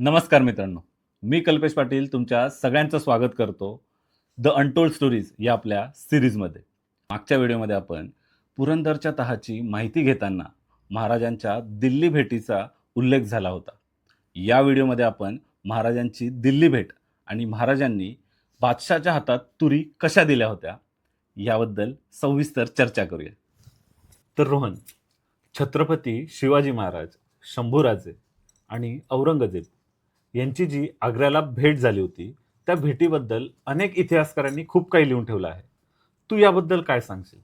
नमस्कार मित्रांनो. मी कल्पेश पाटील तुमच्या सगळ्यांचं स्वागत करतो द अनटोल्ड स्टोरीज या आपल्या सिरीजमध्ये. मागच्या व्हिडिओमध्ये आपण पुरंदरच्या तहाची माहिती घेताना महाराजांच्या दिल्ली भेटीचा उल्लेख झाला होता. या व्हिडिओमध्ये आपण महाराजांची दिल्ली भेट आणि महाराजांनी बादशाच्या हातात तुरी कशा दिल्या होत्या याबद्दल सविस्तर चर्चा करूया. तर रोहन छत्रपती शिवाजी महाराज शंभूराजे आणि औरंगजेब यांची जी आग्र्याला भेट झाली होती त्या भेटीबद्दल अनेक इतिहासकारांनी खूप काही लिहून ठेवलं आहे. तू याबद्दल काय सांगशील?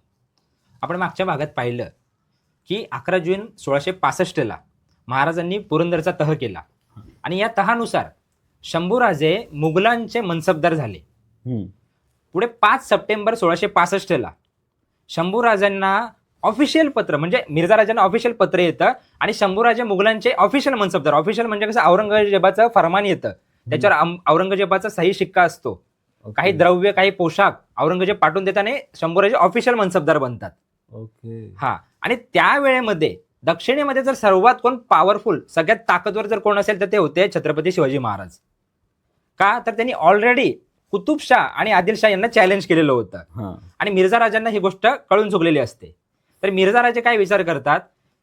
आपण मागच्या भागात पाहिलं की अकरा जून सोळाशे पासष्टला महाराजांनी पुरंदरचा तह केला. आणि या तहानुसार शंभूराजे मुघलांचे मनसबदार झाले. पुढे पाच सप्टेंबर सोळाशे पासष्टला शंभूराजांना ऑफिशियल पत्र म्हणजे मिर्झा राजांना ऑफिशियल पत्र येतं आणि शंभूराजे मुघलांचे ऑफिशियल मनसबदार ऑफिशियल म्हणजे कसं औरंगजेबाचं फरमान येतं. त्याच्यावर औरंगजेबाचा सही शिक्का असतो. काही द्रव्य काही पोशाख औरंगजेब पाठवून देताना शंभूराजे ऑफिशियल मनसबदार बनतात. ओके. हा. आणि त्या वेळेमध्ये दक्षिणेमध्ये जर सर्वात कोण पॉवरफुल सगळ्यात ताकदवर जर कोण असेल तर ते होते छत्रपती शिवाजी महाराज. का? तर त्यांनी ऑलरेडी कुतुबशाह आणि आदिलशाह यांना चॅलेंज केलेलं होतं. हां. आणि मिर्झा राजांना ही गोष्ट कळून चुकलेली असते. तर मिर्झा राजे काय विचार करतात?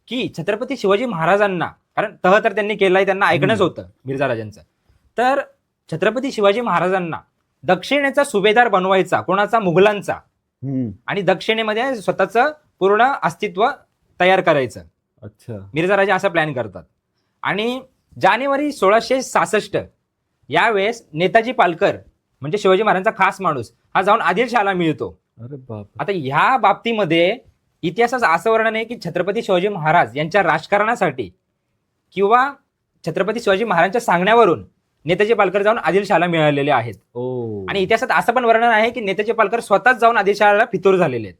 की छत्रपती शिवाजी महाराजांना कारण तह तर त्यांनी केलाय त्यांना ऐकणंच. होतं मिर्झा राजांचं तर छत्रपती शिवाजी महाराजांना दक्षिणेचा सुभेदार बनवायचा कोणाचा? मुघलांचा. आणि दक्षिणेमध्ये स्वतःचं पूर्ण अस्तित्व तयार करायचं. अच्छा. मिर्झा राजा असा प्लॅन करतात. आणि जानेवारी सोळाशे सहासष्ट यावेळेस नेताजी पालकर म्हणजे शिवाजी महाराजांचा खास माणूस हा जाऊन आदिलशहाला मिळतो. आता ह्या बाबतीमध्ये इतिहासाचं असं वर्णन आहे की छत्रपती शिवाजी महाराज यांच्या राजकारणासाठी किंवा छत्रपती शिवाजी महाराजांच्या सांगण्यावरून नेताजी पालकर जाऊन आदिलशहाला मिळालेले आहेत. आणि इतिहासात असं पण वर्णन आहे की नेताजी पालकर स्वतःच जाऊन आदिलशहाला फितूर झालेले आहेत.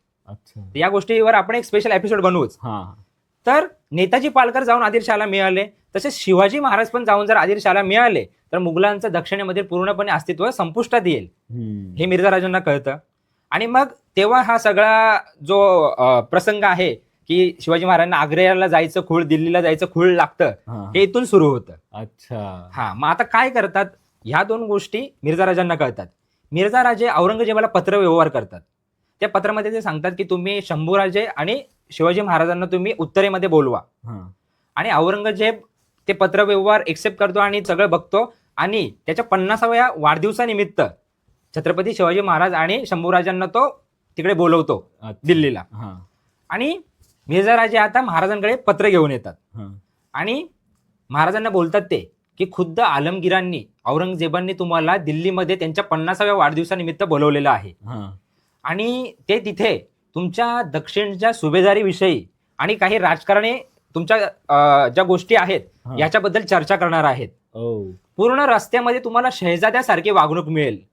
या गोष्टीवर आपण एक स्पेशल एपिसोड बनवूच. हां. तर नेताजी पालकर जाऊन आदिलशहाला मिळाले तसेच शिवाजी महाराज पण जाऊन जर आदिलशहाला मिळाले तर मुघलांचं दक्षिणेमध्ये पूर्णपणे अस्तित्व संपुष्टात येईल. हे मिर्झा राजांना कळतं. आणि मग तेव्हा हा सगळा जो प्रसंग आहे की शिवाजी महाराजांना आग्र्याला जायचं खूळ दिल्लीला जायचं खूळ लागतं हां. इथून सुरू होतं. अच्छा. हा मग आता काय करतात? ह्या दोन गोष्टी मिर्झा राजांना कळतात. मिर्झा राजे औरंगजेबाला पत्र व्यवहार करतात. त्या पत्रामध्ये ते सांगतात की तुम्ही शंभूराजे आणि शिवाजी महाराजांना तुम्ही उत्तरेमध्ये बोलवा. आणि औरंगजेब ते पत्र व्यवहार एक्सेप्ट करतो आणि सगळं बघतो. आणि त्याच्या पन्नासाव्या वाढदिवसानिमित्त छत्रपती शिवाजी महाराज आणि शंभूराजांना तो तिकडे बोलवतो. दिल्लीला. हां. आणि मिर्झा राजे आता महाराजांकडे पत्र घेऊन येतात. हां. आणि महाराजांना बोलतात ते की खुद्द आलमगिरांनी औरंगजेबांनी तुम्हाला दिल्लीमध्ये त्यांच्या पन्नासाव्या वाढदिवसानिमित्त बोलवलेलं आहे. हां. आणि ते तिथे तुमच्या दक्षिणच्या सुभेदारीविषयी आणि काही राजकारणी तुमच्या अं, ज्या गोष्टी आहेत हां. याच्याबद्दल चर्चा करणार आहेत. ओ पूर्ण रस्त्यामध्ये तुम्हाला शहजाद्यासारखी वागणूक मिळेल.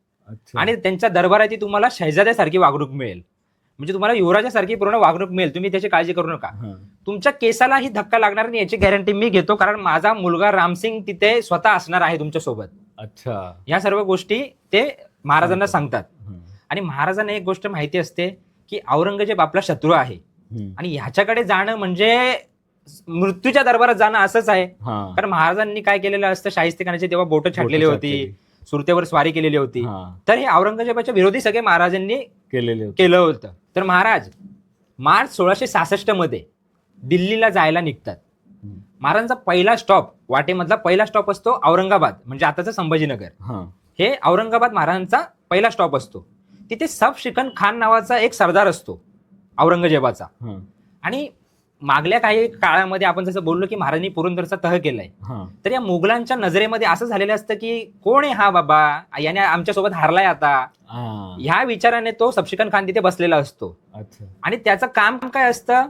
आणि त्यांच्या दरबाराची तुम्हाला शहजाद्यासारखी वागणूक मिळेल. म्हणजे तुम्हाला युवराजासारखी पूर्ण वागणूक मिळेल. तुम्ही त्याची काळजी करू नका. हां. तुमच्या केसालाही धक्का लागणार नाही याची गॅरंटी मी घेतो कारण माझा मुलगा रामसिंग तिथे स्वतः असणार आहे तुमच्यासोबत. अच्छा. या सर्व गोष्टी ते महाराजांना सांगतात. हां. आणि महाराजांना एक गोष्ट माहिती असते की औरंगजेब आपला शत्रू आहे. आणि ह्याच्याकडे जाणं म्हणजे मृत्यूच्या दरबारात जाणं असंच आहे. हां. कारण महाराजांनी काय केलेलं असतं शाहिस्तेखानाची तेव्हा बोटं छाटलेली होती. सुरतेवर स्वारी केलेली होती. तर हे औरंगजेबाच्या विरोधी सगळे महाराजांनी केलेले केलं होतं. तर महाराज मार्च सोळाशे सहासष्टमध्ये दिल्लीला जायला निघतात. महाराजांचा पहिला स्टॉप वाटेमधला पहिला स्टॉप असतो औरंगाबाद म्हणजे आताचं संभाजीनगर. हां. औरंगाबाद महाराजांचा पहिला स्टॉप असतो. तिथे सब शिकन खान नावाचा एक सरदार असतो औरंगजेबाचा. आणि मागल्या काही काळामध्ये आपण जसं बोललो की महाराजांनी पुरंदरचा तह केलाय. तर या मुघलांच्या नजरेमध्ये असं झालेलं असतं की कोण आहे हा बाबा? याने आमच्यासोबत हारलाय आता. ह्या विचाराने तो सबशिकन खान तिथे बसलेला असतो. आणि त्याचं काम काय असतं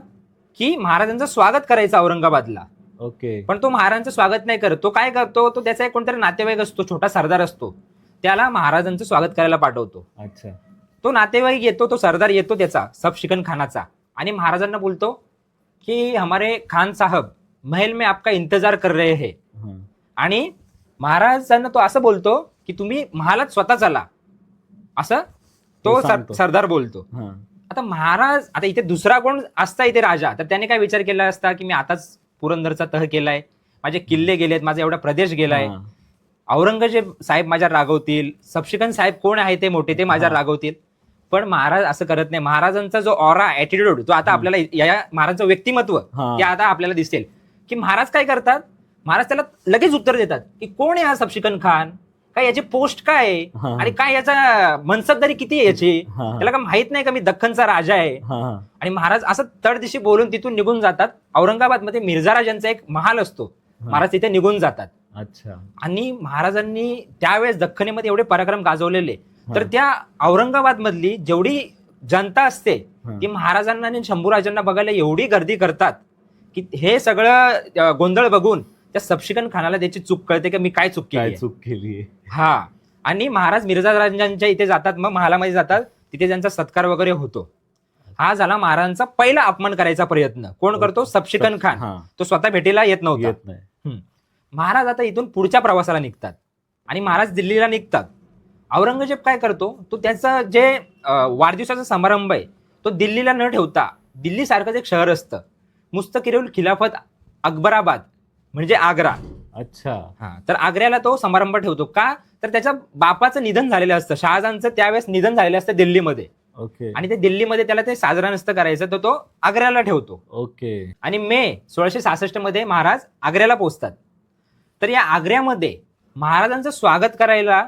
की महाराजांचं स्वागत करायचं औरंगाबादला. ओके. पण तो महाराजांचं स्वागत नाही करत. तो काय करतो? तो त्याचा एक कोणतरी नातेवाईक असतो छोटा सरदार असतो. त्याला महाराजांचं स्वागत करायला पाठवतो. अच्छा. तो नातेवाईक येतो तो सरदार येतो त्याचा सब शिकन खानाचा. आणि महाराजांना बोलतो की हमारे खान साहब महल में आपका इंतजार कर रहे हैं। आणि महाराजांना तो असं बोलतो की तुम्ही महालात स्वतः चला। असं? तो सर-. सरदार बोलतो. आता महाराज आता इथे दुसरा कोण असता इथे राजा? तर त्याने काय विचार केला असता की मी आताच पुरंदरचा तह केलाय माझे किल्ले गेलेत माझा एवढा प्रदेश गेलाय. औरंगजेब साहेब माझ्या रागवतील. सबशिकन साहेब कोण आहे ते मोठे ते माझ्या हा. रागवतील. पण महाराज असं करत नाही महाराजांचा जो ऑरा ऍटिट्यूड तो आता. आपल्याला या महाराजांचं व्यक्तिमत्व हा. ते आता आपल्याला दिसेल की महाराज काय करतात महाराज त्याला लगेच उत्तर देतात की कोण आहे हा सबशिकन खान काय याची पोस्ट काय आहे. आणि काय याचा मनसबदारी किती आहे याची. त्याला का माहीत नाही का मी दख्खनचा राजा आहे. आणि महाराज असं तडदिशी बोलून तिथून निघून जातात औरंगाबादमध्ये मिर्झा राजांचा एक महाल असतो. महाराज तिथे निघून जातात अच्छा आणि महाराजांनी त्यावेळेस दख्खनीमध्ये एवढे पराक्रम गाजवलेले तर हा. त्या औरंगाबाद मधली जेवढी जनता असते हा. ती महाराजांना आणि शंभूराजांना बघायला एवढी गर्दी करतात की हे सगळं गोंधळ बघून त्या सबशिकन खानाला त्याची चूक कळते की मी काय चूक केली. चूक केली हा. आणि महाराज मिर्झा राजांच्या इथे जातात मग महालामध्ये जातात तिथे त्यांचा सत्कार वगैरे होतो. हा झाला महाराजांचा पहिला अपमान करायचा प्रयत्न. कोण करतो? सबशिकन खान. हा. तो स्वतः भेटीला येत नव्हता. महाराज आता इथून पुढच्या प्रवासाला निघतात. आणि महाराज दिल्लीला निघतात. औरंगजेब काय करतो? तो त्याचा जे वाढदिवसाचा समारंभ आहे तो दिल्लीला न ठेवता दिल्ली सारखंच एक शहर असतं. मुस्तकिरुल खिलाफत अकबराबाद म्हणजे आग्रा. अच्छा. हा तर आग्र्याला तो समारंभ ठेवतो. का? तर त्याच्या बापाचं निधन झालेलं असतं. शहाजहानचं त्यावेळेस निधन झालेलं असतं दिल्लीमध्ये. ओके. आणि ते दिल्लीमध्ये त्याला ते साजरा नसतं करायचं तर तो आग्र्याला ठेवतो. ओके. आणि मे सोळाशे सहासष्टमध्ये महाराज आग्र्याला पोहोचतात तर या आग्र्यामध्ये महाराजांचं स्वागत करायला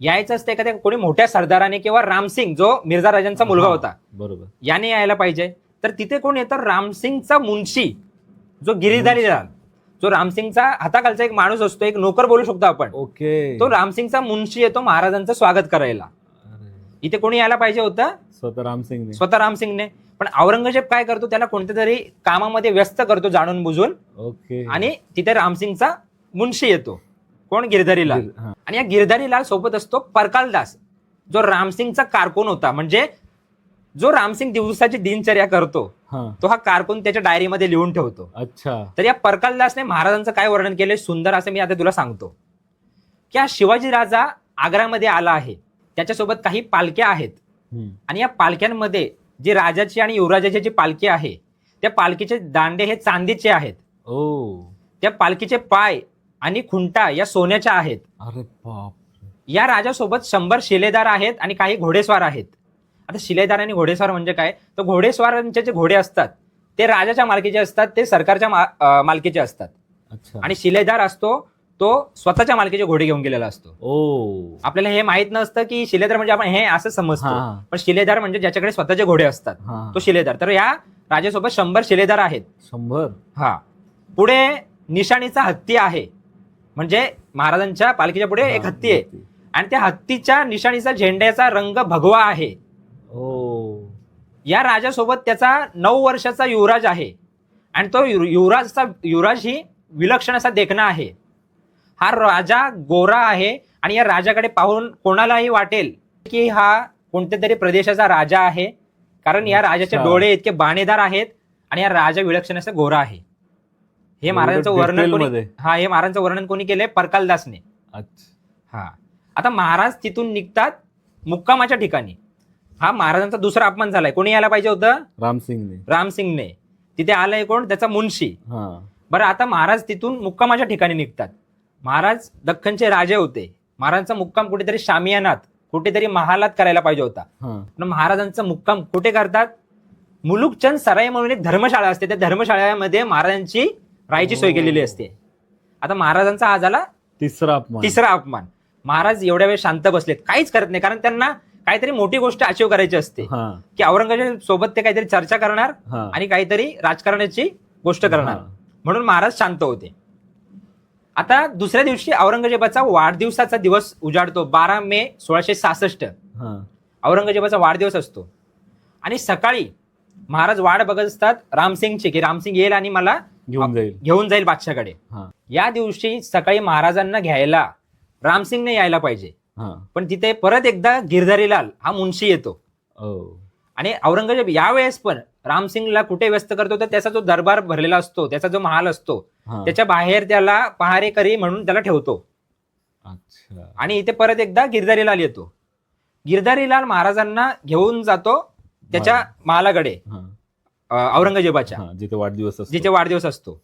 यायचं असतं एखाद्या कोणी मोठ्या सरदाराने किंवा रामसिंग जो मिर्झा राजांचा मुलगा होता. बरोबर. याने यायला पाहिजे. तर तिथे कोण येतं? रामसिंगचा मुन्शी जो गिरीधारी जो रामसिंगचा हाताखालचा एक माणूस असतो एक नोकर बोलू शकतो आपण. ओके. तो रामसिंगचा मुन्शी येतो महाराजांचं स्वागत करायला. इथे कोणी यायला पाहिजे होतं? स्वतः रामसिंग स्वतः रामसिंगने पण औरंगजेब काय करतो? त्याला कोणत्या तरी कामामध्ये व्यस्त करतो जाणून बुजून. ओके. आणि तिथे रामसिंगचा मुन्शी येतो. कोण? गिरधारी लाल हा. आणि या गिरधारी लाल सोबत असतो परकालदास जो रामसिंगचा कारकून होता. म्हणजे जो रामसिंग दिवसाची दिनचर्या करतो हा. तो हा कारकून त्याच्या डायरीमध्ये लिहून ठेवतो. अच्छा. तर या परकालदासने महाराजांचं काय वर्णन केलंय? सुंदर असं मी आता तुला सांगतो. की हा शिवाजी राजा आग्रामध्ये आला आहे. त्याच्यासोबत काही पालख्या आहेत. हम्म. आणि या पालख्यांमध्ये जी राजाची आणि युवराजाची जी पालखी आहे त्या पालखीचे दांडे हे चांदीचे आहेत. ओ. त्या पालखीचे पाय आणि खुंटा या सोन्याच्या आहेत. अरे बाप या राजासोबत शंभर शिलेदार आहेत आणि काही घोडेस्वार आहेत. आता शिलेदार आणि घोडेस्वार म्हणजे काय? तर घोडेस्वारांचे जे घोडे असतात ते राजाच्या मालकीचे असतात ते सरकारच्या मा- अं, मालकीचे असतात. अच्छा. आणि शिलेदार असतो तो स्वतःच्या मालकीचे घोडे घेऊन गेलेला असतो. ओ. आपल्याला हे माहीत नसतं की शिलेदार म्हणजे आपण हे असं समजतो. पण शिलेदार म्हणजे ज्याच्याकडे स्वतःचे घोडे असतात हा. तो शिलेदार. तर या राजासोबत शंभर शिलेदार आहेत. शंभर? हा. पुढे निशाणीचा हत्ती आहे. म्हणजे महाराजांच्या पालखीच्या पुढे एक हा, हत्ती आहे. आणि त्या हत्तीच्या निशाणीचा झेंड्याचा रंग भगवा आहे. ओ या राजासोबत त्याचा नऊ वर्षाचा युवराज आहे. आणि तो यु- युवराजचा युवराज ही विलक्षण असा देखणा आहे. हा राजा गोरा आहे आणि या राजाकडे पाहून कोणालाही वाटेल की हा कोणत्या तरी प्रदेशाचा राजा आहे. कारण या राजाचे अच्छा. डोळे इतके बाणेदार आहेत आणि या राजा विलक्षण असं गोरा आहे. हे महाराजांचं वर्णन कोणी? हा हे महाराजांचं वर्णन कोणी केलंय? परकालदासने. हा. आता महाराज तिथून निघतात मुक्कामाच्या ठिकाणी. हा महाराजांचा दुसरा अपमान झालाय. कोणी यायला पाहिजे होतं? रामसिंगने. रामसिंगने. तिथे आलंय कोण? त्याचा मुन्शी हा. बरं आता महाराज तिथून मुक्कामाच्या ठिकाणी निघतात. महाराज दख्खनचे राजे होते. महाराजांचा मुक्काम कुठेतरी शामियानात कुठेतरी महालात करायला पाहिजे होता. पण महाराजांचा मुक्काम कुठे करतात? मुलुकचंद सराई म्हणून एक धर्मशाळा असते. त्या धर्मशाळेमध्ये महाराजांची राहायची सोय केलेली असते. आता महाराजांचा हा झाला तिसरा अपमान. तिसरा अपमान. महाराज एवढ्या वेळ शांत बसलेत. काहीच करत नाही कारण त्यांना काहीतरी मोठी गोष्ट अचीव करायची असते. की औरंगजेब सोबत ते काहीतरी चर्चा करणार आणि काहीतरी राजकारणाची गोष्ट करणार. म्हणून महाराज शांत होते. आता दुसऱ्या दिवशी औरंगजेबाचा वाढदिवसाचा दिवस उजाडतो बारा मे सोळाशे सहासष्ट. औरंगजेबाचा वाढदिवस असतो. आणि सकाळी महाराज वाट बघत असतात रामसिंगची की रामसिंग येईल आणि मला घेऊन जाईल. घेऊन जाईल बादशाकडे हा. या दिवशी सकाळी महाराजांना घ्यायला रामसिंगने यायला पाहिजे. हा. पण तिथे परत एकदा गिरधारीलाल हा मुन्शी येतो. ओ. आणि औरंगजेब यावेळेस पण रामसिंगला कुठे व्यस्त करतो तर त्याचा जो दरबार भरलेला असतो त्याचा जो महाल असतो हा. त्याच्या बाहेर त्याला पहारेकरी म्हणून त्याला ठेवतो. अच्छा. आणि इथे परत एकदा गिरधारीलाल येतो. गिरधारीलाल महाराजांना घेऊन जातो त्याच्या महाल. महालाकडे हा. औरंगजेबाच्या हा जिथे वाढदिवस असतो. जिथे वाढदिवस असतो.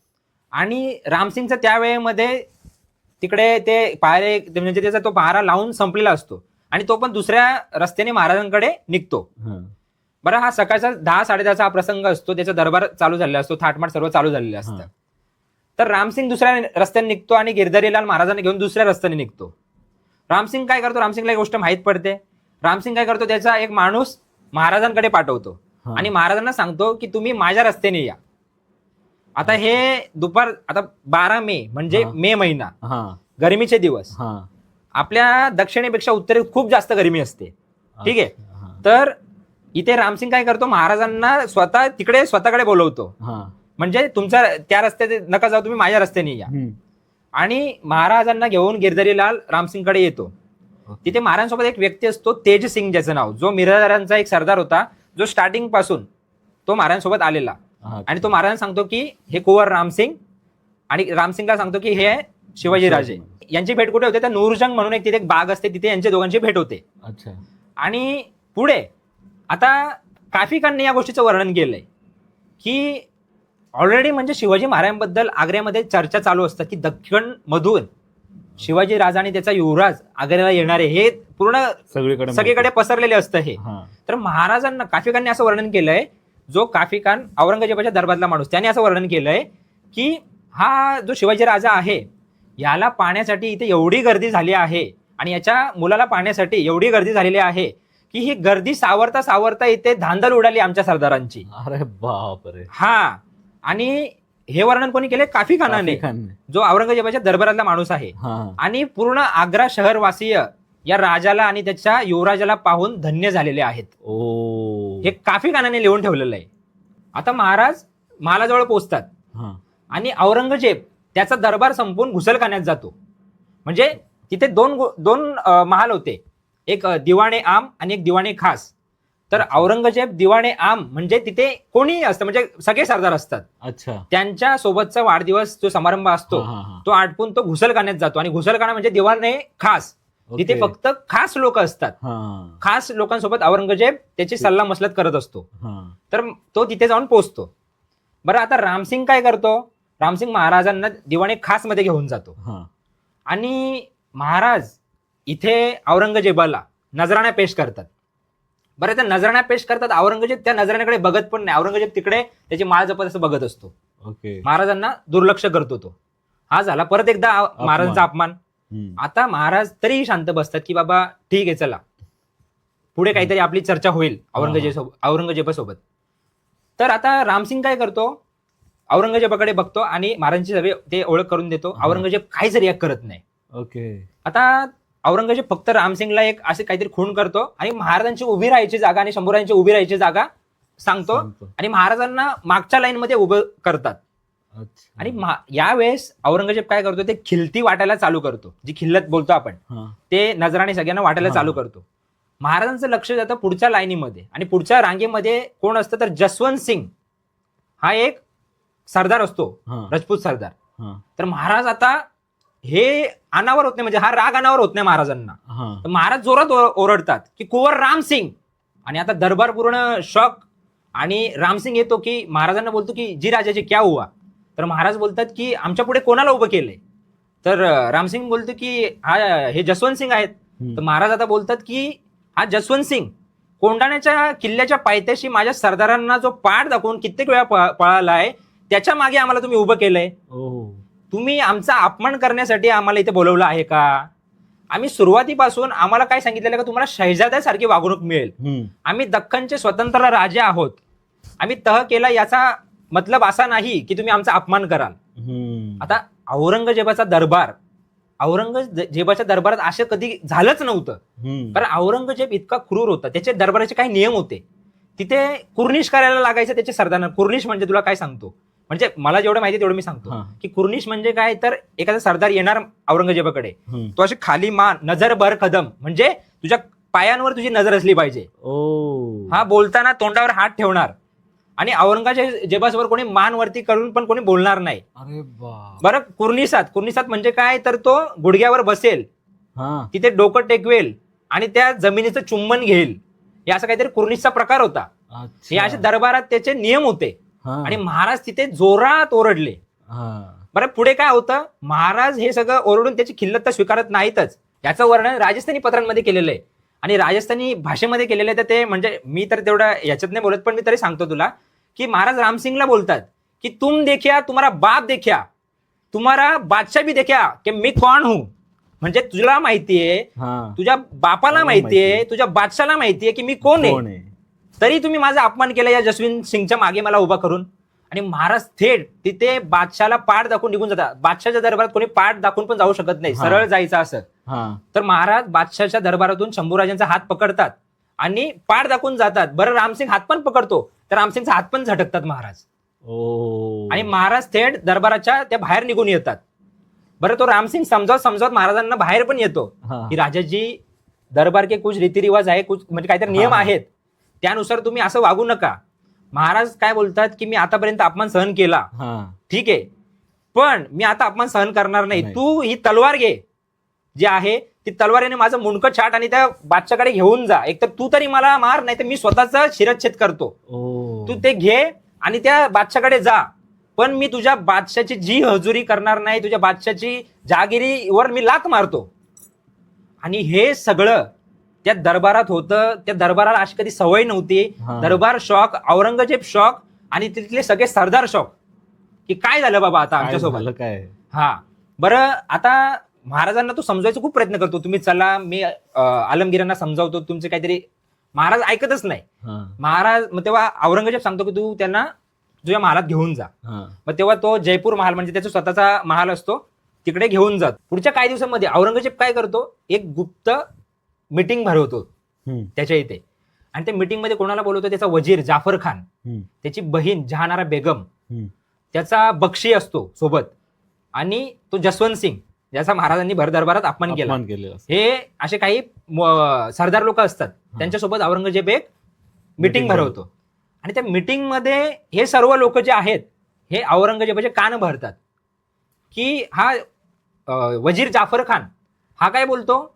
आणि रामसिंगचा त्या वेळेमध्ये तिकडे ते पायरे ते म्हणजे त्याचा तो पहारा लावून संपलेला असतो. आणि तो पण दुसऱ्या रस्त्याने महाराजांकडे निघतो. हा. बरं हा सकाळचा दहा साडेदहाचा हा प्रसंग असतो. त्याचा दरबार चालू झालेला असतो. थाटमाट सर्व चालू झालेलं असतं. हा. तर रामसिंग दुसऱ्या रस्त्याने निघतो आणि गिरधरीलाल महाराजांना घेऊन दुसऱ्या रस्त्याने निघतो. रामसिंग काय करतो? रामसिंगला एक गोष्ट माहीत पडते. रामसिंग काय करतो? त्याचा एक माणूस महाराजांकडे पाठवतो. आणि महाराजांना सांगतो की तुम्ही माझ्या रस्त्याने या. आता हे. दुपार आता बारा मे म्हणजे. मे महिना. हा. गरमीचे दिवस. हा. आपल्या दक्षिणेपेक्षा उत्तरेत खूप जास्त गरमी असते. ठीक आहे. तर इथे रामसिंग काय करतो? महाराजांना स्वतः तिकडे स्वतःकडे बोलवतो. हा. म्हणजे तुमचा त्या रस्त्याने नका जाऊ तुम्ही माझ्या रस्त्याने या. आणि महाराजांना घेऊन गिरधरीलाल रामसिंगकडे येतो. तिथे महाराजांसोबत एक व्यक्ती असतो तेज सिंग ज्याचं नाव. जो मिराजारांचा एक सरदार होता. जो स्टार्टिंगपासून तो महाराजांसोबत आलेला. आणि तो महाराजांना सांगतो की हे कुंवर रामसिंग आणि रामसिंगला सांगतो की हे शिवाजी राजे. यांची भेट कुठे होते? तर नूरजंग म्हणून एक तिथे एक बाग असते तिथे यांच्या दोघांची भेट होते. अच्छा. आणि पुढे आता काफी खानने या गोष्टीचं वर्णन केलंय की ऑलरेडी म्हणजे शिवाजी महाराजांबद्दल आग्र्यामध्ये चर्चा चालू असतात की दख्खन मधून शिवाजी राजा आणि त्याचा युवराज आग्र्याला येणारे हे पूर्ण सगळीकडे सगळीकडे पसरलेले असतं हे. हा. तर महाराजांना काफी खानने असं वर्णन केलंय जो काफी खान औरंगजेबाच्या दरबारला माणूस त्याने असं वर्णन केलंय की हा जो शिवाजी राजा आहे याला पाहण्यासाठी इथे एवढी गर्दी झाली आहे आणि याच्या मुलाला पाहण्यासाठी एवढी गर्दी झालेली आहे की ही गर्दी सावरता सावरता इथे धांदल उडाली आमच्या सरदारांची. अरे बापरे. हा. आणि हे वर्णन कोणी केले काफी खानाने. जो औरंगजेबाच्या दरबारातला माणूस आहे. हा. आणि पूर्ण आग्रा शहरवासीय या राजाला आणि त्याच्या युवराजाला पाहून धन्य झालेले आहेत. ओ. हे काफी खानाने लिहून ठेवलेलं आहे. आता महाराज महालाजवळ पोहोचतात. आणि औरंगजेब त्याचा दरबार संपवून घुसलखान्यात जातो. म्हणजे तिथे दोन दोन महाल होते. एक दिवाणे आम आणि एक दिवाणे खास. तर औरंगजेब दिवाणे आम म्हणजे तिथे कोणी असतं म्हणजे सगळे सरदार असतात. अच्छा. त्यांच्या सोबतचा वाढदिवस जो समारंभ असतो हा, हा, हा. तो आटपून तो घुसलखान्यात जातो. आणि घुसलखाना म्हणजे दिवाणे खास. तिथे ओके. फक्त खास लोक असतात. हा. खास लोकांसोबत औरंगजेब त्याची सल्ला मसलत करत असतो. हा. तर तो तिथे जाऊन पोचतो. बरं आता रामसिंग काय करतो? रामसिंग महाराजांना दिवाणे खासमध्ये घेऊन जातो. हा. आणि महाराज इथे औरंगजेबाला नजराणा पेश करतात. बरं त्या नजराणा पेश करतात. औरंगजेब त्या नजराण्याकडे बघत पण नाही. औरंगजेब तिकडे त्याची माळ जपत असं बघत असतो. ओके. महाराजांना दुर्लक्ष करतो तो. हा झाला. परत एकदा महाराजांचा अपमान. आता महाराज तरीही शांत बसतात की बाबा ठीक आहे चला. पुढे काहीतरी आपली चर्चा होईल औरंगजेब औरंगजेबासोबत. तर आता रामसिंग काय करतो? औरंगजेबाकडे बघतो आणि महाराजांची सगळे ते ओळख करून देतो. औरंगजेब काहीच रिॲक्ट करत नाही. ओके. आता औरंगजेब फक्त रामसिंगला एक असे काहीतरी खून करतो आणि महाराजांची उभी राहायची जागा आणि शंभूराजांची उभी राहायची जागा सांगतो सांगतो. आणि महाराजांना मागच्या लाईन मध्ये उभं करतात. अच्छा. आणि यावेळेस औरंगजेब काय करतो? ते खिलती वाटायला चालू करतो. जी खिल्लत बोलतो आपण हा. ते नजराने सगळ्यांना वाटायला हा. चालू करतो. महाराजांचं लक्ष जातं पुढच्या लाईनीमध्ये आणि पुढच्या रांगेमध्ये कोण असतं? तर जसवंत सिंग. हा एक सरदार असतो. हा. राजपूत सरदार. हा. तर महाराज आता हे अनावर होत नाही म्हणजे हा राग अनावर होत नाही महाराजांना. हा. तर महाराज जोरात ओरडतात की कुंवर रामसिंग आणि आता दरबार पूर्ण शॉक. आणि रामसिंग येतो की महाराजांना बोलतो की जी राजाचे क्या हुआ? तर महाराज बोलतात की आमच्या पुढे कोणाला उभं केलंय? तर अं, रामसिंग बोलतो की हा हे जसवंत सिंग आहेत. तर. महाराज आता बोलतात की हा जसवंत सिंग कोंडाण्याच्या किल्ल्याच्या पायथ्याशी माझ्या सरदारांना जो पाठ दाखवून कित्येक वेळा प- पळाला आहे त्याच्यामागे आम्हाला तुम्ही उभं केलंय. ओ तुम्ही आमचा अपमान करण्यासाठी आम्हाला इथे बोलवलं आहे का? आम्ही सुरुवातीपासून आम्हाला काय सांगितलेलं का तुम्हाला शहजाद्यासारखी वागणूक मिळेल. आम्ही दख्खनचे स्वतंत्र राजे आहोत. आम्ही तह केला याचा मतलब असा नाही की तुम्ही आमचा अपमान कराल. आता औरंगजेबाचा दरबार औरंगजेबाच्या दरबारात असं कधी झालंच नव्हतं. कारण औरंगजेब इतका क्रूर होता. त्याचे दरबाराचे काही नियम होते. तिथे कुर्निश करायला लागायचं त्याचे सरदारांना. कुर्निश म्हणजे तुला काय सांगतो? म्हणजे मला जेवढं माहिती तेवढं मी सांगतो. की कुर्निश म्हणजे काय? तर एखादा सरदार येणार औरंगजेबाकडे. तो अशी खाली मान नजर बर कदम. म्हणजे तुझ्या पायांवर तुझी नजर असली पाहिजे. हा बोलताना तोंडावर हात ठेवणार. आणि औरंगजेबासमोर कोणी मान वरती करून पण कोणी बोलणार नाही. बरं कुर्निसात. कुर्निसात म्हणजे काय? तर तो गुडघ्यावर बसेल. हा. तिथे डोकं टेकवेल आणि त्या जमिनीचं चुंबन घेईल. हे असं काहीतरी कुर्निसचा प्रकार होता. हे असे अच्छा दरबारात त्याचे नियम होते. हा. आणि महाराज तिथे जोरात ओरडले. हा. बरं पुढे काय होतं? महाराज हे सगळं ओरडून त्याची खिल्लत तर स्वीकारत नाहीतच. याचं वर्णन राजस्थानी पत्रांमध्ये केलेलं आहे. आणि राजस्थानी भाषेमध्ये केलेलं आहे तर ते म्हणजे मी तर तेवढं याच्यात नाही बोलत पण मी तरी सांगतो तुला की महाराज रामसिंगला बोलतात की तुम देखिया तुम्हारा बाप देखिया तुम्हारा बादशाह भी देखिया की मी कोण हूं? म्हणजे तुला माहितीये हा. तुझ्या बापाला माहितीये माहितीये. तुझ्या बादशाला माहितीये की मी कोण आहे? कोण आहे? तरी तुम्ही माझा अपमान केला या जसविन सिंगच्या मागे मला उभा करून. आणि महाराज थेट तिथे बादशाला पाठ दाखवून निघून जातात. बादशाच्या दरबारात कोणी पाठ दाखवून पण जाऊ शकत नाही. सरळ जायचं असं. तर महाराज बादशाच्या दरबारातून शंभूराजांचा हात पकडतात आणि पाठ दाखवून जातात. बरं रामसिंग हात पण पकडतो. तर रामसिंगचा हात पण झटकतात महाराज. आणि महाराज थेट दरबाराच्या त्या बाहेर निघून येतात. बरं तो रामसिंग समजावत समजावत महाराजांना बाहेर पण येतो. की राजाजी दरबार के कुछ रीतिरिवाज आहे कुछ म्हणजे काहीतरी नियम. आहेत. त्यानुसार तुम्ही असं वागू नका. महाराज काय बोलतात की मी आतापर्यंत अपमान सहन केला. हा. ठीक आहे. पण मी आता अपमान सहन करणार नाही. तू ही तलवार घे. जी आहे ती तलवारीने माझं मुंडकं छाट आणि त्या बादशाकडे घेऊन जा. एक तर तू तरी मला मार नाही तर मी स्वतःचा शिरच्छेद करतो. तू ते घे आणि त्या बादशाकडे जा. पण मी तुझ्या बादशाची जी हजुरी करणार नाही तुझ्या बादशाची जहागिरीवर मी लात मारतो. आणि हे सगळं त्या दरबारात होतं त्या दरबाराला अशी कधी सवय नव्हती. हा. दरबार शॉक औरंगजेब शॉक आणि तिथले सगळे सरदार शॉक. की काय झालं बाबा आता काय आमच्यासोबत? झालं काय? हा. बरं आता महाराजांना तो समजवायचा खूप प्रयत्न करतो. तुम्ही चला मी अं, आलमगिरांना समजावतो. तुमचे काहीतरी महाराज ऐकतच नाही. हा. महाराज मग तेव्हा औरंगजेब सांगतो की तू त्यांना तुझ्या महालात घेऊन जा. हा. मग तेव्हा तो जयपूर महाल म्हणजे त्याचा स्वतःचा महाल असतो तिकडे घेऊन जात. पुढच्या काही दिवसांमध्ये औरंगजेब काय करतो? एक गुप्त मिटिंग भरवतो त्याच्या इथे. आणि त्या meeting मध्ये कोणाला बोलवतो त्याचा वजीर जाफर खान. त्याची बहीण जहानारा बेगम. त्याचा बक्षी असतो सोबत. आणि तो जसवंत सिंग ज्याचा महाराजांनी भर दरबारात अपमान केला. हे असे काही सरदार लोक असतात. त्यांच्यासोबत औरंगजेब एक मिटिंग भरवतो. आणि त्या meeting मध्ये हे सर्व लोक जे आहेत हे औरंगजेबाचे कान भरतात. की हा वजीर जाफर खान हा काय बोलतो?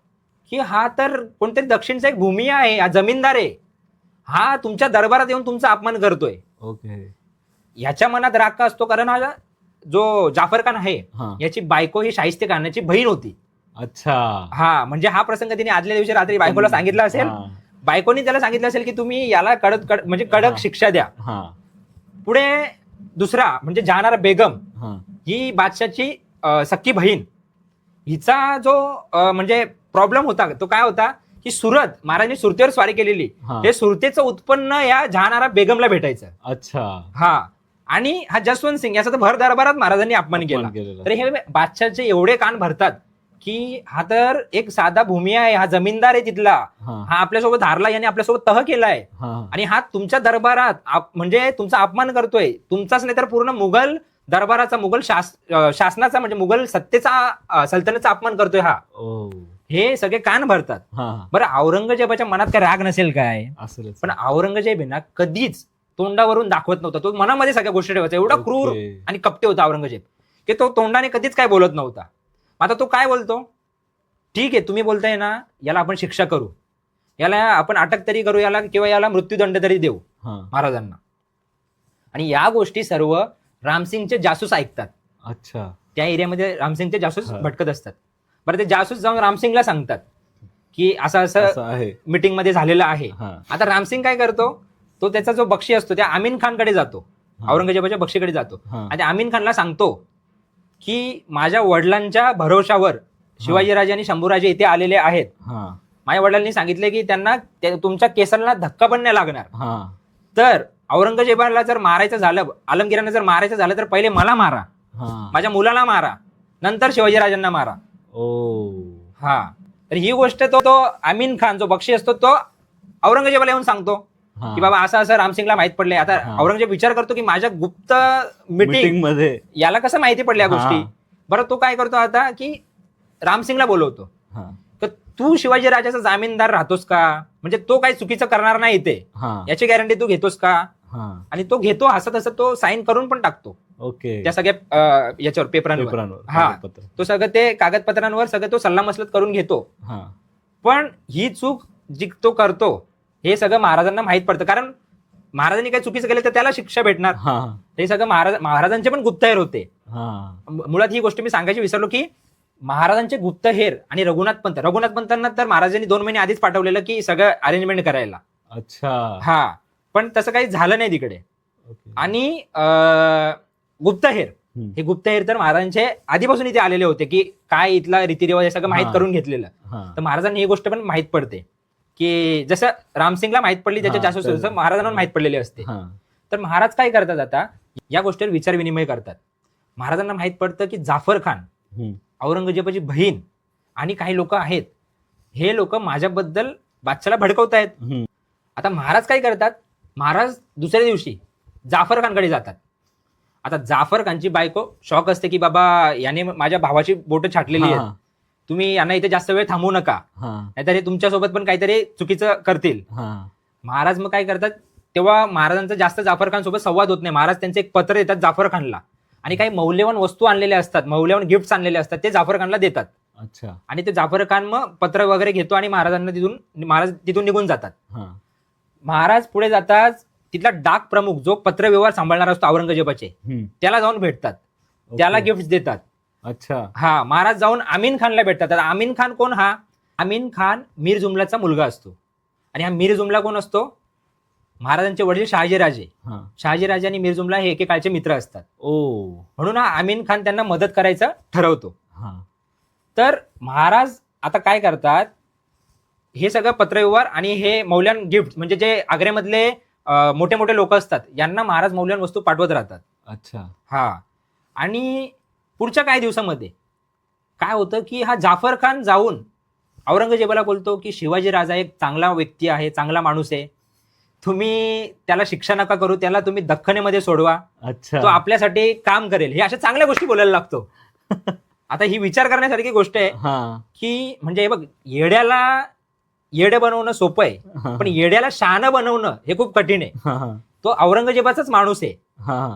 की हा तर कोणतरी दक्षिणचा एक भूमी आहे हा जमीनदार आहे. हा तुमच्या दरबारात येऊन तुमचा अपमान करतोय. ओके. ह्याच्या मनात राग का असतो? कारण हा जो जाफर खान आहे हा. याची बायको ही शाहिस्ते खानाची बहीण होती. अच्छा. हा म्हणजे हा प्रसंग तिने आदल्या दिवशी रात्री बायकोला सांगितला असेल. हा, बायकोनी त्याला सांगितलं असेल की तुम्ही याला कडक कड म्हणजे कडक हा. शिक्षा द्या. हा. पुढे दुसरा म्हणजे जहानारा बेगम हा. ही बादशाची अं, सख्खी बहीण. हिचा जो अं, म्हणजे प्रॉब्लेम होता. तो काय होता की सुरत महाराजांनी सुरतेवर स्वारी केलेली. हा. हे सुरतेचं उत्पन्न या जहानारा बेगमला भेटायचं. अच्छा. हा. आणि हा जसवंत सिंग याचा तर भर दरबारात महाराजांनी अपमान केला. अपमान केलेला. तर हे बादशाचे एवढे कान भरतात की हा तर एक साधा भूमी आहे हा जमीनदार आहे तिथला. हा. हा आपल्यासोबत हारला याने आपल्यासोबत तह केलाय. हा. आणि हा तुमच्या दरबारात आप- म्हणजे तुमचा अपमान करतोय. तुमचाच नाही तर पूर्ण मुघल दरबाराचा मुघल शास अं, शासनाचा म्हणजे मुघल सत्तेचा अं, सल्तनतचा अपमान करतोय हा. ओ. हे सगळे कान भरतात. हा. बरं औरंगजेबाच्या मनात काय राग नसेल काय? पण औरंगजेब आहे ना कधीच तोंडावरून दाखवत नव्हता. तो मनामध्ये सगळ्या गोष्टी ठेवायचा. एवढा क्रूर. आणि कपटे होता औरंगजेब. की तो तोंडाने कधीच काय बोलत नव्हता. आता तो काय बोलतो? ठीक आहे तुम्ही बोलताय ना याला आपण शिक्षा करू. याला आपण अटक तरी करू याला किंवा याला मृत्यूदंड तरी देऊ महाराजांना. आणि या गोष्टी सर्व रामसिंगचे जासूस ऐकतात. अच्छा. त्या एरियामध्ये रामसिंगचे जासूस. भटकत असतात. बरं ते जासूस जाऊन रामसिंगला सांगतात की असं असं असं आहे. मीटिंगमध्ये झालेलं आहे. हा. आता रामसिंग काय करतो? तो त्याचा जो बक्षी असतो त्या आमीन खानकडे जातो. हा. औरंगजेबाच्या बक्षीकडे जातो. हा. आणि आमीन खानला सांगतो की माझ्या वडिलांच्या भरोशावर शिवाजीराजे आणि शंभूराजे इथे आलेले आहेत. हा. माझ्या वडिलांनी सांगितले की त्यांना त्या- तुमच्या केसांना धक्का पण नाही लागणार. हा. तर औरंगजेबाला जर मारायचं झालं आलमगिरांना जर मारायचं झालं तर पहिले मला मारा. हा. माझ्या मुलाला मारा. नंतर शिवाजीराजांना मारा. ओ. हा. तर ही गोष्ट तो तो आमीन खान जो बक्षी असतो तो औरंगजेबाला येऊन सांगतो हा. की बाबा असं असं रामसिंगला माहीत पडले आता हा. औरंगजेब विचार करतो की माझ्या गुप्त मीटिंगमध्ये याला कसं माहिती पडल्या हा. गोष्टी? बरं तो काय करतो आता की रामसिंगला बोलवतो. हा. तर तू शिवाजी राजाचा जामीनदार राहतोस का? म्हणजे तो काही चुकीचं करणार नाही हा. याची गॅरंटी तू घेतोस का? हा. आणि तो घेतो हसत हसत तो साईन करून पण टाकतो. ओके. त्या सगळ्या अं, याच्यावर पेपरांवर. पेपरांवर हा. कागदपत्र. तो सगळं ते कागदपत्रांवर सगळं तो सल्ला मसलत करून घेतो. हा. पण ही चूक जी तो करतो हे सगळं महाराजांना माहीत पडतं. कारण महाराजांनी काही चुकीचं केलं तर त्याला शिक्षा भेटणार. हा. हे सगळं महाराज महाराजांचे पण गुप्तहेर होते. हा. मु- मुळात ही गोष्ट मी सांगायची विसरलो की महाराजांचे गुप्तहेर आणि रघुनाथ पंत रघुनाथ पंतांना तर महाराजांनी दोन महिने आधीच पाठवलेलं की सगळं अरेंजमेंट करायला. अच्छा. हा. पण तसं काही झालं नाही तिकडे. ओके. आणि अं, गुप्तहेर. हे गुप्तहेर तर महाराजांचे आधीपासून इथे आलेले होते की काय इथला रीतिरिवाज हे सगळं माहीत हा. करून घेतलेलं हा. तर महाराजांना ही गोष्ट पण माहीत पडते की जसं रामसिंगला माहीत पडली त्याच्या हा, जास्त तर- महाराजांना माहीत पडलेली असते हा. तर महाराज काय करतात आता या गोष्टीवर विचार विनिमय करतात महाराजांना माहीत पडतं की जाफर खान हम्म. औरंगजेबाची बहीण आणि काही लोक आहेत हे लोक माझ्याबद्दल बादशाला भडकवतायत हम्म. आता महाराज काय करतात महाराज दुसऱ्या दिवशी जाफर खानकडे जातात आता जाफर खानची बायको शॉक असते की बाबा याने माझ्या भावाची बोट छाटलेली आहेत हा. तुम्ही यांना इथे जास्त वेळ थांबवू नका. नाहीतर हे तुमच्यासोबत पण काहीतरी चुकीचं करतील. महाराज मग काय करतात तेव्हा महाराजांचा जास्त जाफर खान सोबत संवाद होत नाही महाराज त्यांचे एक पत्र देतात जाफर खानला आणि काही मौल्यवान वस्तू आणलेल्या असतात मौल्यवान गिफ्ट्स आणलेले असतात ते जाफर खानला देतात अच्छा आणि ते जाफर खान मग पत्र वगैरे घेतो आणि महाराजांना तिथून महाराज तिथून निघून जातात. महाराज पुढे जातात तिथला डाक प्रमुख जो पत्रव्यवहार सांभाळणार असतो औरंगजेबाचे हम्म. त्याला जाऊन भेटतात. त्याला ओके. गिफ्ट देतात. अच्छा. हा महाराज जाऊन आमीन खानला भेटतात. आता आमीन खान कोण हा? आमीन खान मीर जुमलाचा मुलगा असतो. आणि हा मीर जुमला कोण असतो? महाराजांचे वडील शहाजीराजे हा. शहाजीराजे आणि मीर जुमला हे एकेकाळचे मित्र असतात. ओ. म्हणून हा आमीन खान त्यांना मदत करायचं ठरवतो. हा. तर महाराज आता काय करतात? हे सगळं पत्रव्यवहार आणि हे मौल्यान गिफ्ट म्हणजे जे आग्र्यामधले मोठे मोठे लोक असतात. यांना महाराज मौल्यान वस्तू पाठवत राहतात. अच्छा. हा. आणि पुढच्या काही दिवसामध्ये काय होतं की हा जाफर खान जाऊन औरंगजेबाला बोलतो की शिवाजी राजा एक चांगला व्यक्ती आहे चांगला माणूस आहे. तुम्ही त्याला शिक्षा नका करू त्याला तुम्ही दख्खनेमध्ये सोडवा. अच्छा. तो आपल्यासाठी काम करेल. हे अशा चांगल्या गोष्टी बोलायला लागतो. आता ही विचार करण्यासारखी गोष्ट आहे हा. की म्हणजे बघ येड्याला येडे बनवणं सोपं आहे. पण येड्याला शहाणं बनवणं हे खूप कठीण आहे. तो औरंगजेबाचाच माणूस आहे.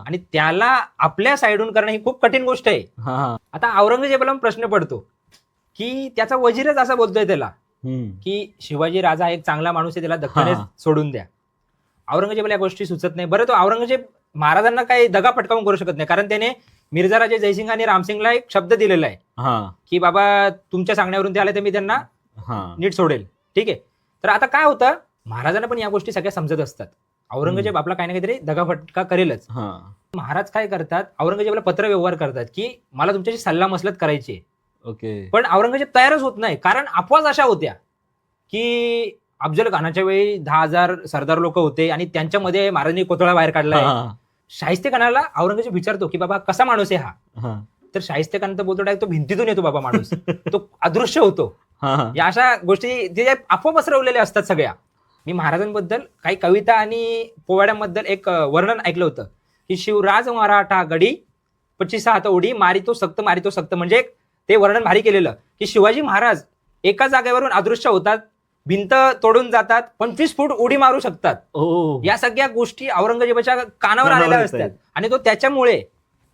आणि त्याला आपल्या साईडून करणं ही खूप कठीण गोष्ट आहे. आता औरंगजेबाला प्रश्न पडतो की त्याचा वजीरच असा बोलतोय त्याला. की शिवाजी राजा एक चांगला माणूस आहे त्याला दख्खने हा. सोडून द्या औरंगजेबाला या गोष्टी सुचत नाही बरं तो औरंगजेब महाराजांना काही दगा पटकावून करू शकत नाही कारण त्याने मिर्झा राजे जयसिंग आणि रामसिंगला एक शब्द दिलेला आहे की बाबा तुमच्या सांगण्यावरून ते आले तर मी त्यांना नीट सोडेल ठीक आहे? तर आता काय होतं? महाराजांना पण या गोष्टी सगळ्या समजत असतात. औरंगजेब आपला काही ना काहीतरी दगाफटका करेलच. महाराज काय करतात? औरंगजेबाला पत्र व्यवहार करतात की मला तुमच्याशी सल्ला मसलत करायची. ओके. पण औरंगजेब तयारच होत नाही. कारण अफवाज अशा होत्या की अफजल खानाच्या वेळी दहा हजार सरदार लोक होते आणि त्यांच्यामध्ये महाराजांनी कोतळा बाहेर काढलाय. हा, शाहिस्ते खानाला औरंगजेब विचारतो की बाबा कसा माणूस आहे हा. तर शाहिस्ते खान तर बोलतो direct तो भिंतीतून येतो बाबा माणूस. तो अदृश्य होतो. हा, हा. या अशा गोष्टी जे अफवा पसरवलेल्या असतात सगळ्या. मी महाराजांबद्दल काही कविता आणि पोवाड्यांबद्दल एक अं, वर्णन ऐकलं होतं की शिवराज मराठा गडी पच्चीस हात उडी मारितो सक्त मारितो सक्त. म्हणजे ते वर्णन भारी केलेलं की शिवाजी महाराज एका जागेवरून अदृश्य होतात भिंत तोडून जातात पंचवीस फूट उडी मारू शकतात. ओ या सगळ्या गोष्टी औरंगजेबाच्या कानावर कानावर आलेल्या असतात. आणि तो त्याच्यामुळे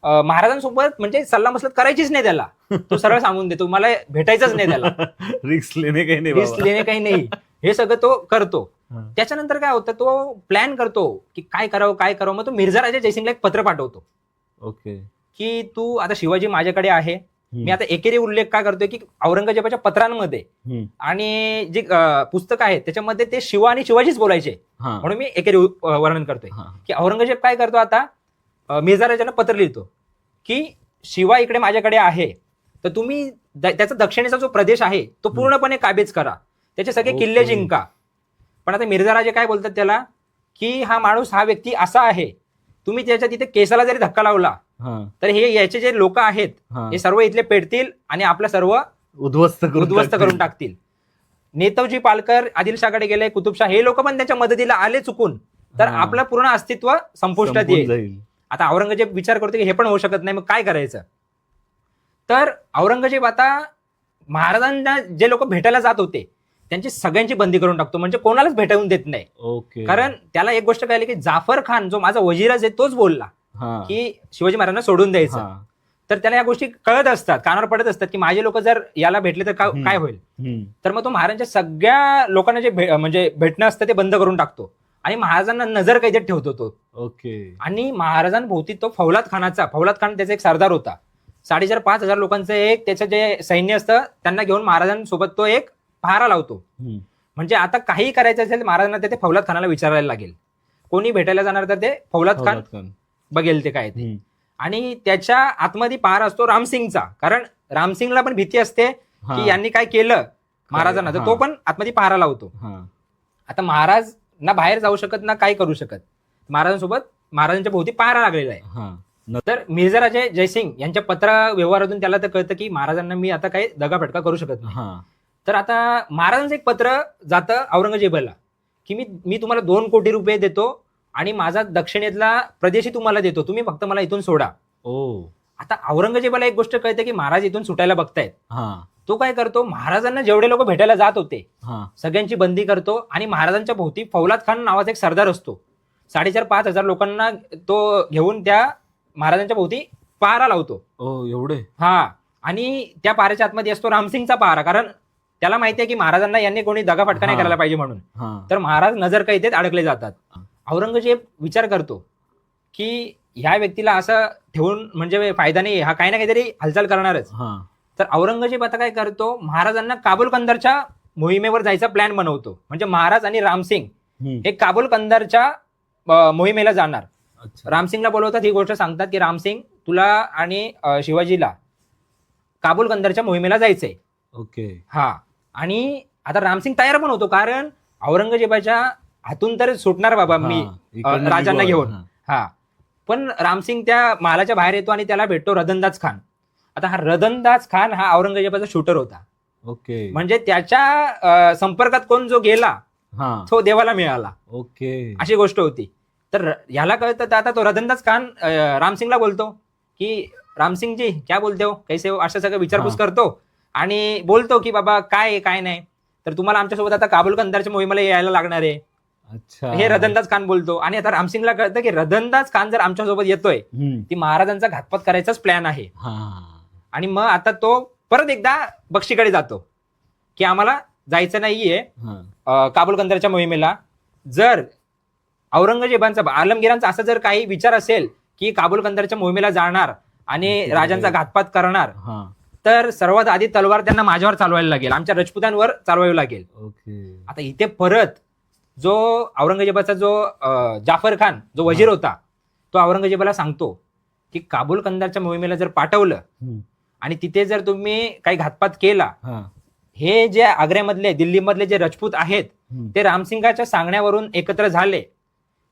महाराजांसोबत म्हणजे सल्ला मसलत करायचीच नाही त्याला तो सरळ सांगून देतो मला भेटायचंच नाही त्याला रिक्स लेणे काही नाही रिस्क. लेणे काही नाही हे सगळं तो करतो. त्याच्यानंतर काय होतं तो प्लॅन करतो की काय करावं काय करावं मग तो मिर्झा राजा जयसिंगला एक पत्र पाठवतो ओके की तू आता शिवाजी माझ्याकडे आहे. मी आता एकेरी उल्लेख काय करतोय की औरंगजेबाच्या पत्रांमध्ये. आणि जी पुस्तकं आहेत त्याच्यामध्ये ते शिवा आणि शिवाजीच बोलायचे. म्हणून मी एकेरी वर्णन करतोय. की औरंगजेब काय करतो आता राजाला पत्र लिहितो की शिवा इकडे माझ्याकडे आहे तर तुम्ही त्याचा दक्षिणेचा जो प्रदेश आहे तो पूर्णपणे काबीज करा त्याचे सगळे किल्ले. जिंका पण आता मिर्झा राजे काय बोलतात त्याला की हा माणूस हा व्यक्ती असा आहे तुम्ही त्याच्या तिथे केसाला जरी धक्का लावला. तर हे याचे जे लोक आहेत हा. सर्व इथले पेटतील आणि आपलं सर्व उद्ध्वस्त उद्ध्वस्त. करून टाकतील नेताजी पालकर आदिलशाहकडे गेले कुतुबशाह हे लोक पण त्याच्या मदतीला आले चुकून तर. आपलं पूर्ण अस्तित्व संपुष्टात येईल आता औरंगजेब विचार करतो की हे पण होऊ शकत नाही मग काय करायचं तर औरंगजेब आता महाराजांना जे लोक भेटायला जात होते त्यांची सगळ्यांची बंदी करून टाकतो म्हणजे कोणालाच भेटवून देत नाही ओके कारण त्याला एक गोष्ट कळली की जाफर खान जो माझा वजीरच आहे तोच बोलला. की शिवाजी महाराजांना सोडून द्यायचं. तर त्याला या गोष्टी कळत असतात कानावर पडत असतात की माझे लोक जर याला भेटले तर. काय होईल. तर मग तो महाराजांच्या सगळ्या लोकांना जे म्हणजे भेटणं असतं ते बंद करून टाकतो आणि महाराजांना नजर कैदेत ठेवतो तो ओके आणि महाराजांभोवती तो फौलाद खानाचा फौलाद खान त्याचा एक सरदार होता साडेचार पाच हजार लोकांचं एक त्याचं जे सैन्य असतं त्यांना घेऊन महाराजांसोबत तो एक पहारा लावतो हम्म. म्हणजे आता काही करायचं असेल महाराजांना ते ते फौलाद खानाला विचारायला लागेल कोणी भेटायला जाणार तर ते फौलाद खान फौलाद खान. बघेल ते काय ते हम्म. आणि त्याच्या आतमध्ये पहारा असतो रामसिंगचा कारण रामसिंगला पण भीती असते हा. की यांनी काय केलं महाराजांना तर हा. तो पण आतमध्ये पहारा लावतो हा. आता महाराज ना बाहेर जाऊ शकत ना काय करू शकत. महाराजांसोबत महाराजांच्या भोवती पहारा लागलेला आहे. हा. न- तर मिर्झाराजे जयसिंग यांच्या पत्र व्यवहारातून त्याला तर कळतं की महाराजांना मी आता काही दगाफटका करू शकत नाही. हा. तर आता महाराजांचं एक पत्र जातं औरंगजेबाला की मी मी तुम्हाला दोन कोटी रुपये देतो आणि माझा दक्षिणेतला प्रदेशही तुम्हाला देतो. तुम्ही फक्त मला इथून सोडा. ओ. आता औरंगजेबाला एक गोष्ट कळते की महाराज इथून सुटायला बघतायत. हा. तो काय करतो? महाराजांना जेवढे लोक भेटायला जात होते हा. सगळ्यांची बंदी करतो आणि महाराजांच्या भोवती फौलाद खान नावाचा एक सरदार असतो. साडेचार पाच हजार लोकांना तो घेऊन त्या महाराजांच्या भोवती पहारा लावतो. ओ एवढे? हा. आणि त्या पाऱ्याच्या आतमध्ये असतो रामसिंगचा पहारा कारण त्याला माहिती आहे की महाराजांना यांनी कोणी दगाफटका नाही हा. करायला पाहिजे म्हणून. हा. तर महाराज नजर कैदेत अडकले जातात. हा. औरंगजेब विचार करतो की ह्या व्यक्तीला असं ठेवून म्हणजे फायदा नाही हा काही ना काहीतरी हालचाल करणारच. हा. तर औरंगजेब आता काय करतो महाराजांना काबुल कंदरच्या मोहिमेवर जायचा प्लॅन बनवतो म्हणजे महाराज आणि रामसिंग. हे काबुल कंदरच्या मोहिमेला जाणार रामसिंगला बोलवतात ही गोष्ट सांगतात की रामसिंग तुला आणि शिवाजीला काबुल कंदरच्या मोहिमेला जायचंय ओके हा आणि आता रामसिंग तयार पण होतो कारण औरंगजेबाच्या हातून तर सुटणार बाबा मी राजांना. घेऊन. हा. पण रामसिंग त्या महालाच्या बाहेर येतो आणि त्याला भेटतो रदनदाज खान आता हा रदनदाज खान हा औरंगजेबाचा शूटर होता. ओके. म्हणजे त्याच्या अं, संपर्कात कोण जो गेला हा. तो देवाला मिळाला. ओके. अशी गोष्ट होती. तर र- ह्याला कळतं तर आता तो रदनदास खान अं, रामसिंगला बोलतो की रामसिंग जी क्या बोलते हो? कैसे हो? असं सगळं विचारपूस हा. करतो आणि बोलतो की बाबा काय आहे, काय नाही? तर तुम्हाला आमच्यासोबत आता काबुल कंदारच्या मोहिमेला यायला लागणार आहे. अच्छा. हे रदनदास खान बोलतो आणि आता रामसिंगला कळतं की रदनदास खान जर आमच्यासोबत येतोय हम्म. ती महाराजांचा घातपात करायचाच प्लॅन आहे. हा. आणि मग आता तो परत एकदा बक्षीकडे जातो. की आम्हाला जायचं नाहीये अ, काबुल कंदरच्या मोहिमेला. जर औरंगजेबांचा आलमगिरांचा असा जर काही विचार असेल की काबुल कंदरच्या मोहिमेला जाणार आणि ओके. राजांचा घातपात करणार हा. तर सर्वात आधी तलवार त्यांना माझ्यावर चालवायला लागेल. आमच्या राजपुतांवर चालवावी लागेल. ओके. आता इथे परत जो औरंगजेबाचा जो अ, जाफर खान जो वजीर होता तो औरंगजेबाला सांगतो की काबुल कंदरच्या मोहिमेला जर पाठवलं हम्म. आणि तिथे जर तुम्ही काही घातपात केला हा. जे आग्र्यामधले दिल्लीमधले जे राजपूत आहेत. ते रामसिंगाच्या सांगण्यावरून एकत्र झाले.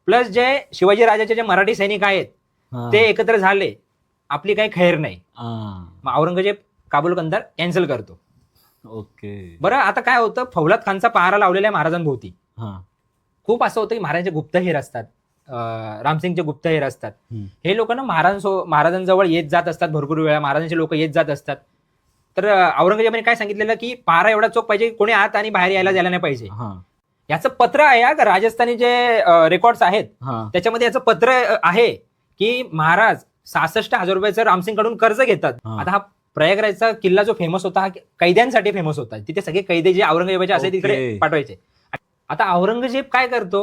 प्लस जे शिवाजी राजाचे जे मराठी सैनिक आहेत. ते एकत्र झाले. आपली काही खैर नाही. मग औरंगजेब काबुल कंदर कॅन्सल करतो. ओके. बरं आता काय होतं? फौलाद खानचा पहारा लावलेला आहे महाराजांभोवती. खूप असं होतं की महाराजांचे गुप्तहेर असतात. रामसिंगचे गुप्तहेर असतात. हे लोक ना महाराजांसो महाराजांजवळ येत जात असतात भरपूर वेळा महाराजांचे लोक येत जात असतात. तर औरंगजेबाने काय सांगितलेलं की पहारा एवढा चोख पाहिजे कोणी आत आणि बाहेर यायला द्यायला नाही पाहिजे. याचं पत्र आहे का राजस्थानी जे रेकॉर्ड्स आहेत त्याच्यामध्ये याचं पत्र आहे की महाराज सहासष्ट हजार रुपयाचं रामसिंगकडून कर्ज घेतात. आता हा प्रयागराजचा किल्ला जो फेमस होता हा कैद्यांसाठी फेमस होता. तिथे सगळे कैदे जे औरंगजेबाचे असे तिकडे. पाठवायचे. आता औरंगजेब काय करतो?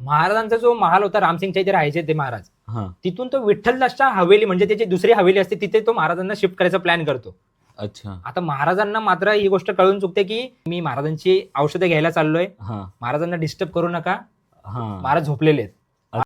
महाराजांचा जो महाल होता रामसिंगच्या इथे राहायचे ते महाराज. हा. तिथून तो विठ्ठलदासच्या हवेली म्हणजे त्याची दुसरी हवेली असते तिथे तो महाराजांना शिफ्ट करायचा प्लॅन करतो. अच्छा. आता महाराजांना मात्र ही गोष्ट कळून चुकते की मी महाराजांची औषधं घ्यायला चाललोय. हा. महाराजांना डिस्टर्ब करू नका. हा. महाराज झोपलेले आहेत.